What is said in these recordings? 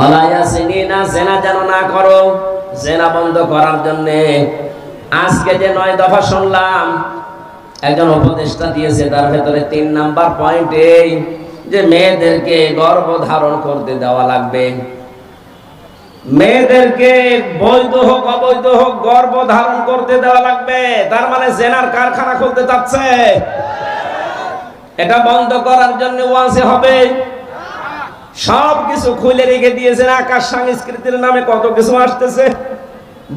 অলায়াসিনা জেনা যেন না করো। জেনা বন্ধ করার জন্য আজকে যে নয় দফা শুনলাম, একজন উপদেষ্টা দিয়েছে, তার ভেতরে তিন নাম্বার পয়েন্ট যে মেয়েদেরকে গর্ভ ধারণ করতে দেওয়া লাগবে। মেয়েদেরকে বৈধ হোক, অবৈধ হোক গর্ভ ধারণ করতে দেওয়া লাগবে। তার মানে জেনার কারখানা খুলতে চাচ্ছে। এটা বন্ধ করার জন্য ওয়াজে হবে। সব কিছু খুলে রেখে দিয়েছেন আকাশ সংস্কৃতির নামে কত কিছু আসতেছে।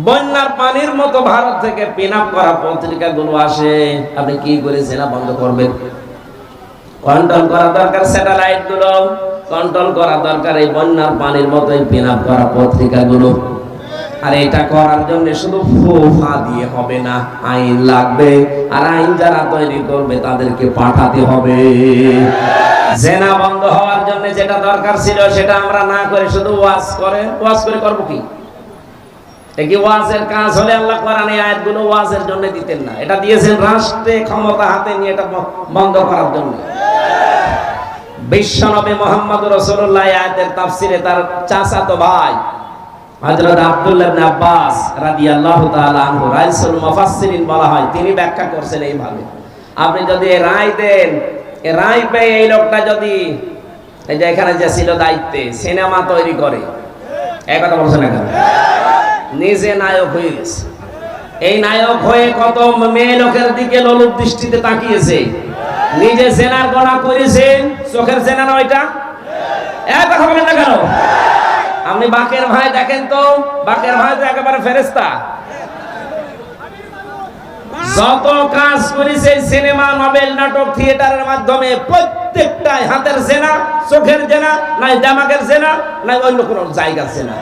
বন্যার পানির মতো ভারত থেকে পিন আপ করা পত্রিকা গুলো আসে। আপনি কি করে সেনা বন্ধ করবেন? কন্ট্রোল করা দরকার স্যাটেলাইটগুলো। কন্ট্রোল করা দরকার এই বন্যার পানির মতো পিন আপ করা পত্রিকা গুলো আর এটা করার জন্য শুধু ফোফা দিয়ে হবে না, আইন লাগবে। আর আইন যারা তৈরি করবে তাদেরকে পাঠাতে হবে। জেনা বন্ধ হওয়ার জন্য যেটা দরকার ছিল সেটা আমরা না করে শুধু ওয়াজ করে ওয়াজ করে করব কি? কি ওয়াজের কাজ হলে আল্লাহ কোরআন এই আয়াতগুলো ওয়াজের জন্য দিতেন না। এটা দিয়েছেন রাষ্ট্রে ক্ষমতা হাতে নিয়ে এটা বন্ধ করার জন্য। বিশ্বনবী মোহাম্মদ রসুল্লাহ আয়াতের তাফসিরে তার চাচাতো ভাই হযরত আব্দুল্লাহ ইবনে আব্বাস রাদিয়াল্লাহু তাআলা আনহু, রাইসুল মুফাসসিরিন বলা হয়, তিনি ব্যাখ্যা করছেন এইভাবে। আপনি যদি রায় দেন, এ রায় পেয়ে এই লোকটা যদি, এই যে এখানে যে ছিল দায়িত্বে, সিনেমা তৈরি করে, এই কথা বলছেন না নিজে নায়ক হয়ে গেছে। এই নায়ক হয়ে কত মেয়ে লোকের দিকে লোলুপ দৃষ্টিতে তাকিয়েছে। নিজে জেনার গোনা করেছে, চোখের জেনা না ওইটা এক কথা বলেন না কেন? আপনি বাকের ভাই দেখেন তো, বাকের ভাই তো একেবারে ফেরেস্তা যত কাজ করেছে সিনেমা, নভেল, নাটক, থিয়েটারের মাধ্যমে প্রত্যেকটাই হাতের জেনা চোখের জেনা নাই জামাকের জেনা নাই অন্য কোনো জায়গার জেনা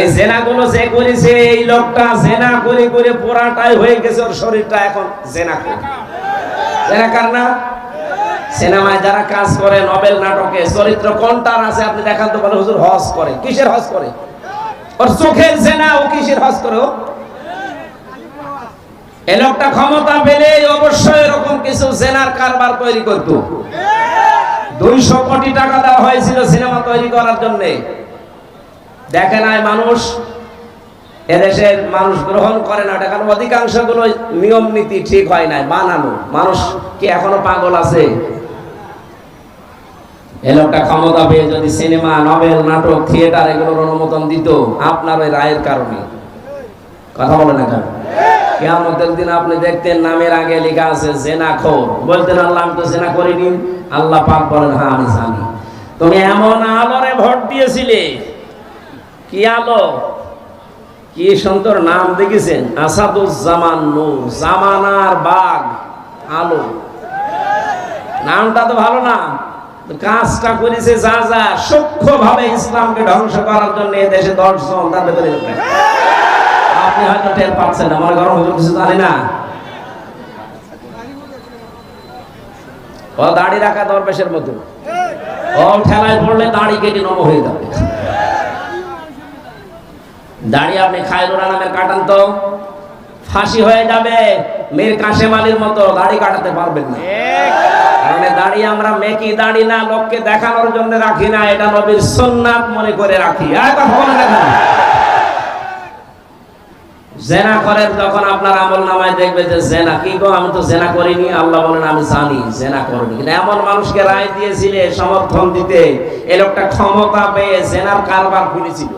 এই জেনাগুলো যে করেছে, এই লোকটা জেনা করে করে পোড়াটাই হয়ে গেছে, ওর শরীরটা এখন জেনা করে। জেনা কার না? সিনেমায় যারা কাজ করে, নভেল নাটকে, চরিত্র কোনটার আছে আপনি দেখান তো বলে, হুজুর হজ করে। কিসের হজ করে? ওর চোখের জেনা ও কিসের হজ করে এ লোকটা ক্ষমতা পেলে অবশ্যই এরকম কিছু কারবার তৈরি দুইশো কোটি টাকা দেওয়া হয়েছিল সিনেমা তৈরি করার জন্য। দেখে নাই মানুষ, এদেশের মানুষ গ্রহণ করে না। কারণ অধিকাংশগুলো নিয়ম নীতি ঠিক হয় নাই বানানো মানুষ কি এখনও পাগল আছে? এ লোকটা ক্ষমতা পেয়ে যদি সিনেমা, নভেল, নাটক, থিয়েটার এগুলোর অনুমোদন দিত, আপনার ওই রায়ের কারণে। কথা বলে না কেন? দিন আপনি দেখতেন নামের আগে লেখা আছে বলতেন, আল্লাহ, আমি তো জেনা আল্লাহ পাক বলেন হ্যাঁ আমি জানি। তুমি এমন আলোরে ভোট দিয়েছিলে। কি আলো? কি সুন্দর নাম দেখেছেন আসাদুজ্জামান নূর, জামানার বাগ আলো। নামটা তো ভালো না। কাজটা করেছে যা যা সূক্ষ্ম ভাবে ইসলামকে ধ্বংস করার জন্য দেশে দর্শন তার ভেতরে আপনি হয়তো টের পাচ্ছেন মনে করো হুজুর কিছু জানি না। ও দাড়ি রাখা দরবেশের মতো। ও ঠেলায় পড়লে দাড়ি কেটে নম হয়ে যাবে। দাড়ি আপনি খায়রুরা নামের কাটান তো, ফাঁসি হয়ে যাবে। মেয়ের কাশেম আলীর মতো দাড়ি কাটাতে পারবেন না। কারণ দাড়ি আমরা মেকি দাড়ি না লোককে দেখানোর জন্য রাখি না, এটা নবীর মনে করে রাখি। জেনা করেন তখন আপনার আমল নামায় দেখবে যে জেনা, কি গো, আমি তো জেনা করিনি, আল্লাহ বলেন, আমি জানি, জেনা কিন্তু এমন মানুষকে রায় দিয়েছিলে সমর্থন দিতে, এ লোকটা ক্ষমতা পেয়ে জেনার কারবার খুলেছিল।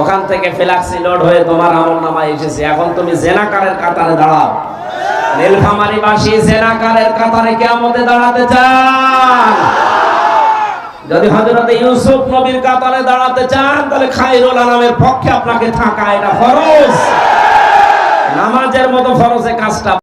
ওখান থেকে ফেলাক্সি লোড হয়ে তোমার আমল নামায় এসেছে। এখন তুমি জেনাকারের কাতারে দাঁড়াও। নীলফামারি বাসী জেনাকারের কাতারে কেমতে দাঁড়াতে চান। যদি হজরত ইউসুফ নবীর কাতারে দাঁড়াতে চান, তাহলে খাইরুল আলমের পক্ষে আপনাকে থাকা এটা ফরজ। নামাজের মতো ফরজে কাজটা